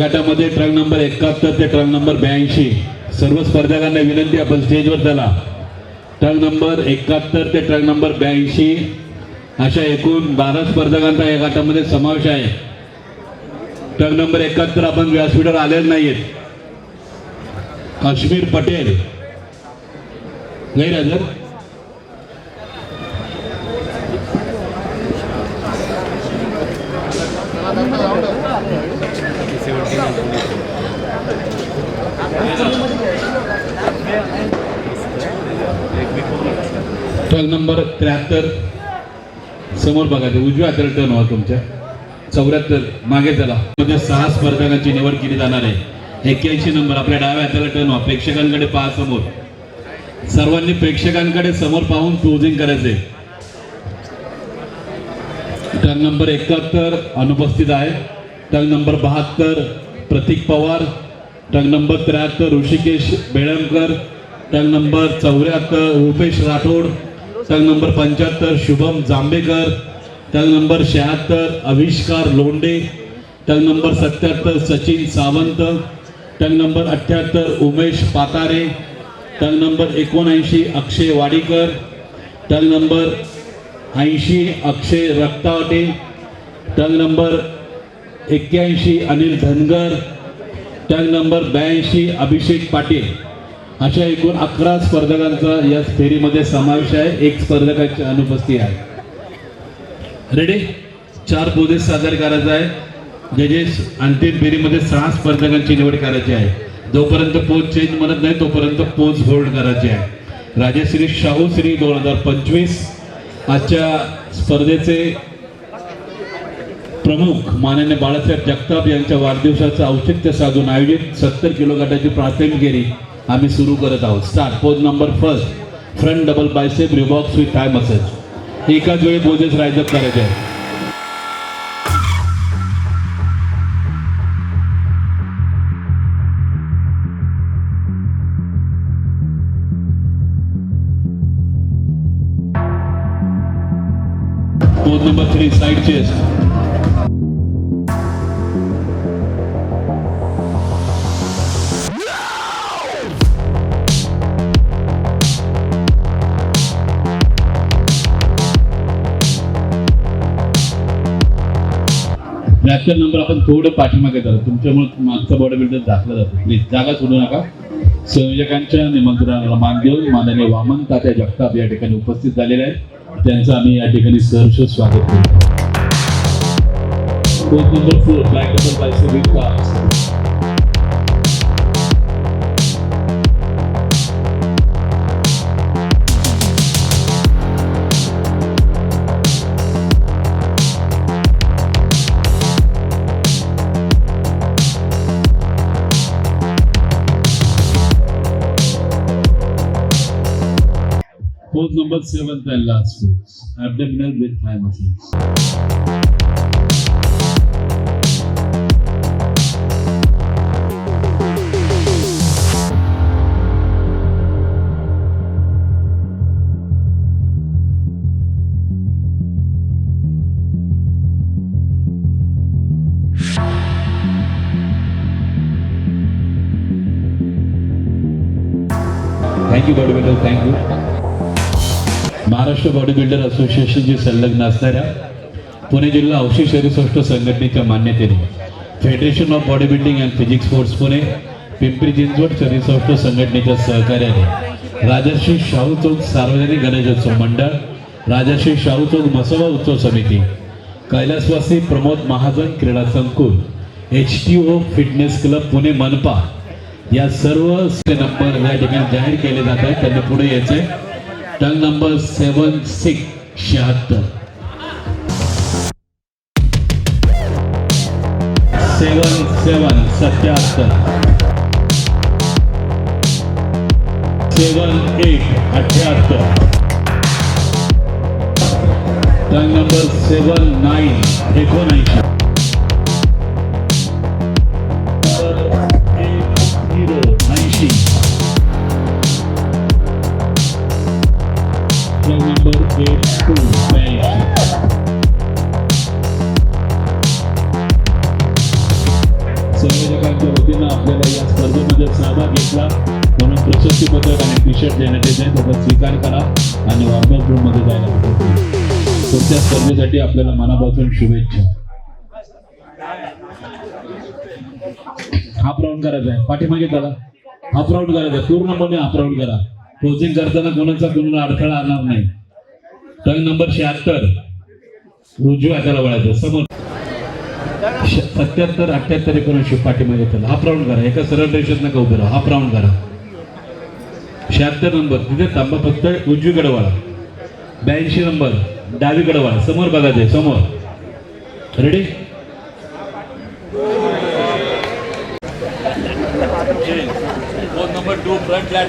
गटामध्ये truck number एकाहत्तर ते ट्रक नंबर ब्याऐंशी. सर्व स्पर्धकांना विनंती आपण स्टेजवर चला. ट्रक नंबर एकाहत्तर ते ट्रक नंबर ब्याऐंशी. अशा एकूण बारा स्पर्धकांचा या गटामध्ये समावेश आहे. ट्रक नंबर एकाहत्तर आपण व्यासपीठावर आलेले नाहीत काश्मीर पटेल. गैरहजर? ट्रक नंबर त्र्याहत्तर. समोर बघा ते उजव्या हाताला टर्न व्हा तुमच्या. चौऱ्याहत्तर. मागे चला. मध्ये सहा स्पर्धकांची निवड केली जाणार आहे. एक्क्याऐंशी नंबर आपल्या डाव्या हाताला टर्न व्हा प्रेक्षकांकडे पहा समोर. सर्वांनी प्रेक्षकांकडे समोर पाहून क्लोजिंग करायचे टर्न नंबर एकाहत्तर अनुपस्थित आहे. टर्न नंबर बहात्तर प्रतीक पवार. टर्न नंबर त्र्याहत्तर ऋषिकेश बेळमकर टर्न नंबर चौऱ्याहत्तर रुपेश राठोड. टर्न नंबर पंच्याहत्तर शुभम जांभेकर. टर्न नंबर शहात्तर आविष्कार लोंडे. टर्न नंबर सत्याहत्तर सचिन सावंत. टर्न नंबर अठ्ठ्याहत्तर उमेश पातारे. टर्न नंबर एकोणऐंशी अक्षय वाडीकर. टर्न नंबर ऐंशी अक्षय रक्तावटे. टर्न नंबर एक्क्याऐंशी अनिल धनगर. टर्न नंबर ब्याऐंशी अभिषेक पाटील. अशा एकूण अकरा स्पर्धकांचा या फेरीमध्ये समावेश आहे. एक स्पर्धकाची अनुपस्थिती आहे. रेडी चार पोझेस सादर करायचा आहे. जजेस अंतिम फेरीमध्ये सहा स्पर्धकांची निवड करायची आहे. जोपर्यंत पोच चेंज म्हणत नाही तोपर्यंत पोच होल्ड करायची आहे. राजश्री शाहू श्री दोन हजार पंचवीस. आजच्या स्पर्धेचे प्रमुख माननीय बाळासाहेब जगताप यांच्या वाढदिवसाचं औचित्य साधून आयोजित सत्तर किलो गटाची प्राथमिक फेरी. आम्ही सुरू करत आहोत. Start pose number first front double bicep रिबॉक्स with thigh muscle एकाच वेळी पोजेस रायझअप करायचे. आहे pose number three side chest बॅकर number आपण थोडं पाठीमागे जातो तुमच्यामुळे मागचा बॉडी बिल्डर दाखला जातो. प्लीज जागा सोडू नका. संयोजकांच्या निमंत्रणाला मान देऊन माननीय वामन तात्या जगताप या ठिकाणी उपस्थित झालेले आहेत. त्यांचं आम्ही या ठिकाणी सहर्ष स्वागत करतो coach number four black number bicep with Pose number seventh and last pose. Abdominal with thigh muscles. Thank you, bodybuilder. Thank you. Maharashtra body builder असोसिएशनशी संलग्न असणाऱ्या पुणे जिल्हा औषधी शरीर संघटनेच्या मान्यतेने federation of body building and physique sports Pune Pimpri Chinchwad शरीर संघटनेच्या सहकार्याने राजर्षी शाहू चौक सार्वजनिक गणेशोत्सव मंडळ राजर्षी शाहू चौक मसोबा उत्सव समिती कैलासवासी प्रमोद महाजन क्रीडा संकुल H T O fitness club Pune मनपा या सर्व नंबर या ठिकाणी जाहीर केले जात आहेत. त्यांनी पुढे यायचंय टंग नंबर सेवन सिक्स शहात्तर सेवन सेवन सत्याहत्तर सेवन एट अठ्याहत्तर टंग नंबर सेवन नाईन एकोणऐंशी संयोजकांच्या वतीनं आपल्याला या स्पर्धेमध्ये सहभाग घेतला म्हणून प्रशस्ती पत्रक आणि टी शर्ट देण्यात येते त्याचा स्वीकार करा आणि वॉर्मअप रूममध्ये जायला विनंती. पुढच्या स्पर्धेसाठी आपल्याला मनापासून शुभेच्छा हाफ राऊंड करायचा आहे पाठीमागे त्याला हाफ राऊंड करायचा आहे पूर्णपणे हाफ राऊंड करा कोचिंग करताना कोणाचा कोणाला अडथळा आणणार नाही टंग नंबर शहात्तर. रुजू हाताला वळायचं. समोर. सत्याहत्तर अठ्याहत्तर एकोणऐंशी पाठीमागे त्याला हाफ राऊंड करा. एका सरळ रेषेत नका उभे राहा. हाफ राऊंड करा. शहात्तर नंबर. तिथे तांबा फक्त. उजवीकडे वळा. ब्याऐंशी नंबर. डावीकडे वळा. समोर बघायचंय समोर. Ready number two front lat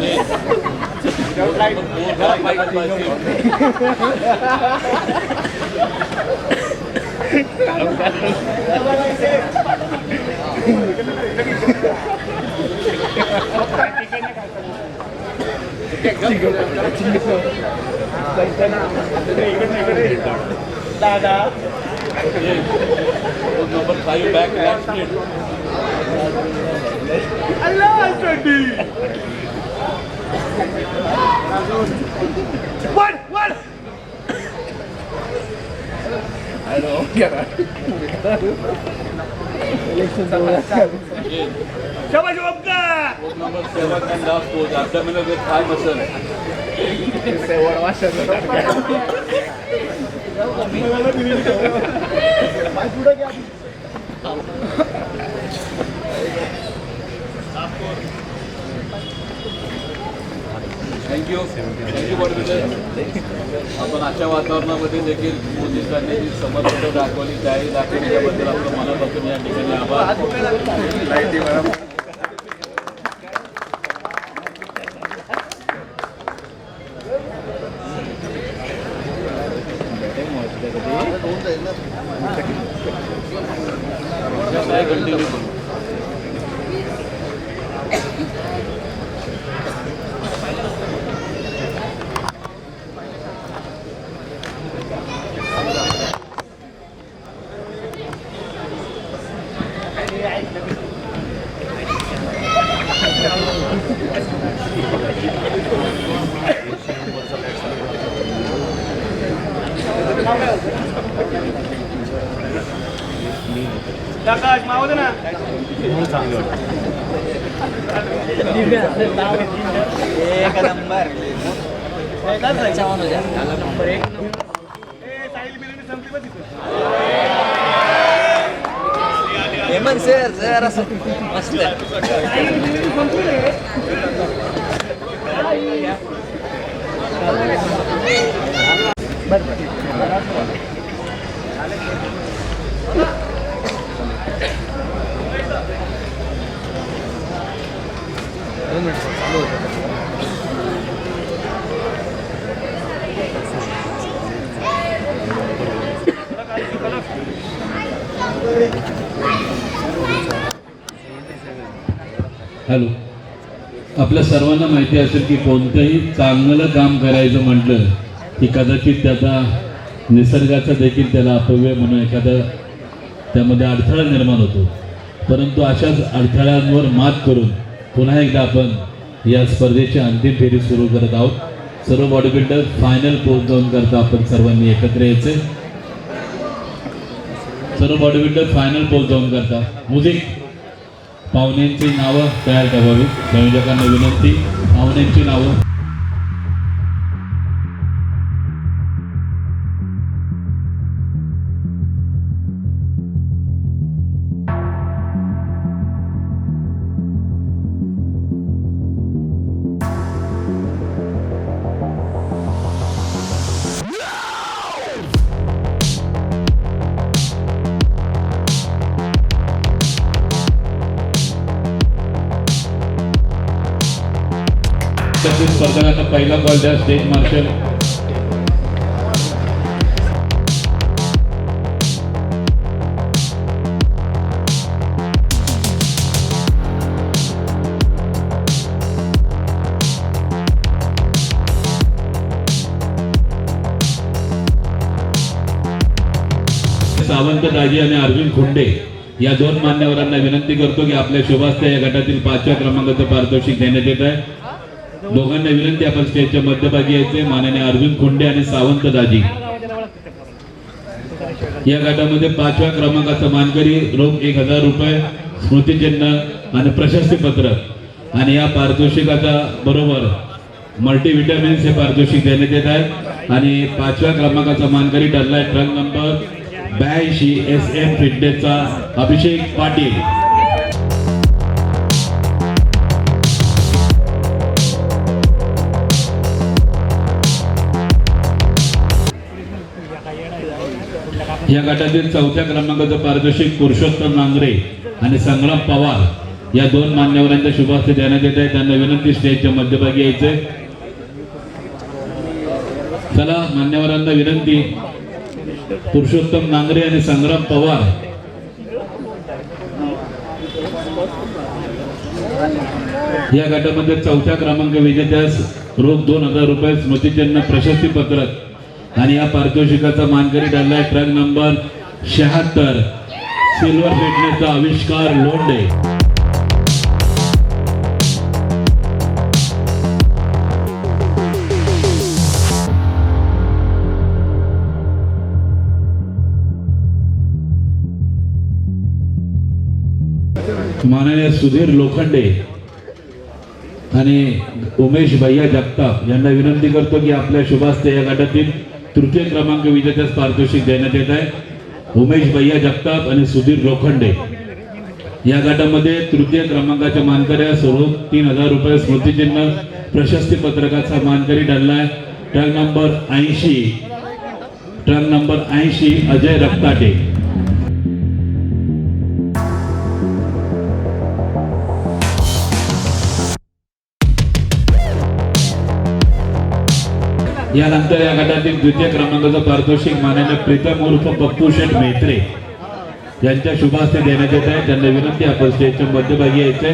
number three, side chest. दादा Pose number five, back left split. Allah चड्डी वर वर शाबाश ओक्का Pose number seven and last pose, abdominal with thigh muscle. Thank you thank you आपण अशा वातावरणामध्ये देखील मोदी जी समर्थता दाखवली त्याही दाखवली त्याबद्दल आपलं मनापासून या ठिकाणी आभार. एक नंबर हेमंत सर असं मस्त हॅलो आपल्या सर्वांना माहिती असेल की कोणतंही चांगलं काम करायचं म्हटलं की कदाचित त्याचा निसर्गाचा देखील त्याला अपव्यय म्हणून एखादा त्यामध्ये अडथळा निर्माण होतो. परंतु अशाच अडथळ्यांवर मात करून पुन्हा एकदा आपण या स्पर्धेची अंतिम फेरी सुरू करत आहोत. सर्व बॉडी बिल्डर फायनल पोहोचवून जाऊन करता आपण सर्वांनी एकत्र यायचे. सर्व बॉडी बिल्डर फायनल पोहोचवून जाऊन करता. म्युझिक पाहुण्यांची नावं तयार ठेवावी संयोजकांना विनंती पाहुण्यांची नावं स्पर्धकाचा पहिला कॉल द्या स्टेज मार्शल सावंत दाजी आणि अर्जुन खुंडे या दोन मान्यवरांना विनंती करतो की आपल्या शुभास्ते या गटातील पाचव्या क्रमांकाचं पारितोषिक देण्यात येत आहे. दोघांना विनंती आपण स्टेजच्या मध्यभागी यायचे. माननीय अरविंद खुंडे आणि सावंत दाजी या गटामध्ये पाचव्या क्रमांकाचा मानकरी रोख एक हजार रुपये स्मृतिचिन्ह आणि प्रशस्ती पत्र. आणि या पारितोषिकाचा बरोबर मल्टीव्हिटॅमिन्स हे पारितोषिक देण्यात येत आहे. आणि पाचव्या क्रमांकाचा मानकरी ठरलाय ट्रक नंबर ब्याऐंशी एस एम फिटनेसचा अभिषेक पाटील. या गटातील चौथ्या क्रमांकाचं पारितोषिक पुरुषोत्तम नांगरे आणि संग्राम पवार या दोन मान्यवरांच्या शुभास्ते देण्यात येत आहे. त्यांना विनंती स्टेजच्या मध्यभागी यायचे. चला मान्यवरांना विनंती. पुरुषोत्तम नांगरे आणि संग्राम पवार. या गटामध्ये चौथ्या क्रमांक विजेत्यास रोख दोन हजार रुपये स्मृतिचिन्ह प्रशस्ती पत्रक आणि या पारितोषिकाचा मानकरी ठरलाय ट्रक नंबर शहात्तर. सिल्वर फिटनेसचा आविष्कार लोंडे माननीय सुधीर लोखंडे आणि उमेश भैया जगताप यांना विनंती करतो की आपल्या शुभास्ते या गटातील तृतीय क्रमांक विजेत्यास पारितोषिक देण्यात येत आहे. उमेश भैया जगताप आणि सुधीर लोखंडे. या गटामध्ये तृतीय क्रमांकाच्या मानकऱ्या स्वरूप तीन हजार रुपये स्मृतिचिन्ह प्रशस्ती पत्रकाचा मानकरी ठरलाय ट्रक नंबर ऐंशी. ट्रक नंबर ऐंशी अजय रक्ताटे. यानंतर या गटातील द्वितीय क्रमांकाचं पारितोषिक माननीय प्रीतम उर्फ पप्पू शेठ मेत्रे यांच्या शुभास्ते देण्यात येत आहे. त्यांना विनंती आपण स्टेजच्या मध्यभागी यायचे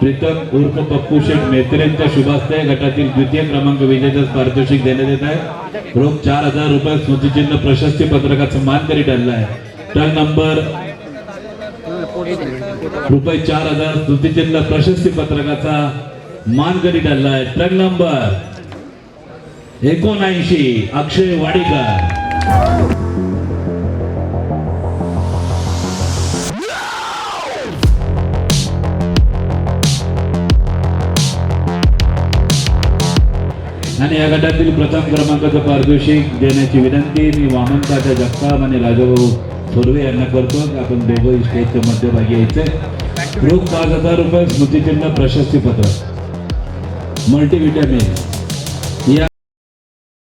प्रीतम उर्फ पप्पू शेठ मेत्रेंच्या शुभास्ते गटातील द्वितीय क्रमांक विजेत्यास पारितोषिक देण्यात येत आहे. रोख चार हजार रुपये स्मृतिचिन्ह प्रशस्ती पत्रकाचं मानकरी ठरलं आहे. ट्रक नंबर रुपये चार हजार स्मृतिचिन्ह प्रशस्ती पत्रकाचा मानकरी ठरला आहे. ट्रक नंबर एकोणऐंशी अक्षय वाडीकर. आणि या गटातील प्रथम क्रमांकाचं पारितोषिक देण्याची विनंती मी वामन काका जगताप आणि राजाभाऊ थोरवे यांना करतो. की आपण दोघं स्टेजच्या मध्यभागी यायचे. रोख पाच हजार रुपये स्मृतिचिन्ह प्रशस्ती पत्र मल्टीव्हिटॅमिन.